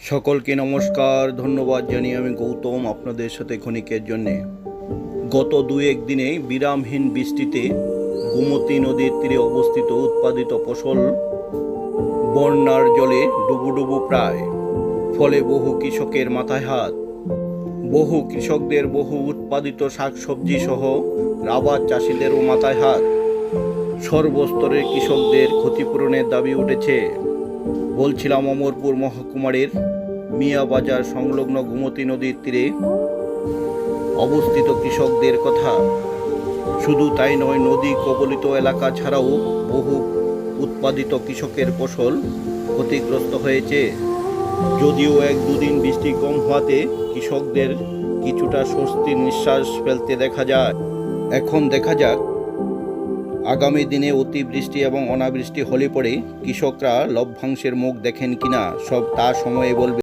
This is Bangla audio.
সকলকে নমস্কার, ধন্যবাদ জানিয়ে আমি গৌতম আপনাদের সাথে ক্ষণিকের জন্যে। গত দু এক দিনে বিরামহীন বৃষ্টিতে গোমতী নদীর তীরে অবস্থিত উৎপাদিত ফসল বন্যার জলে ডুবুডুবু প্রায়। ফলে বহু কৃষকের মাথায় হাত, বহু কৃষকদের বহু উৎপাদিত শাকসবজি সহ রাবার চাষিদেরও মাথায় হাত। সর্বস্তরের কৃষকদের ক্ষতিপূরণের দাবি উঠেছে। বলছিলাম অমরপুর মহকুমারের মিয়াবাজার সংলগ্ন গোমতী নদীর তীরে অবস্থিত কৃষকদের কথা। শুধু তাই নয়, নদী কবলিত এলাকা ছাড়াও বহু উৎপাদিত কৃষকের ফসল ক্ষতিগ্রস্ত হয়েছে। যদিও এক দুদিন বৃষ্টি কম হওয়াতে কৃষকদের কিছুটা স্বস্তির নিঃশ্বাস ফেলতে দেখা যায়। এখন দেখা যাক আগামী দিনে অতিবৃষ্টি এবং অনাবৃষ্টি হলে পরে কৃষকরা লভ্যাংশের মুখ দেখেন কিনা, সব তা সময়ে বলবে।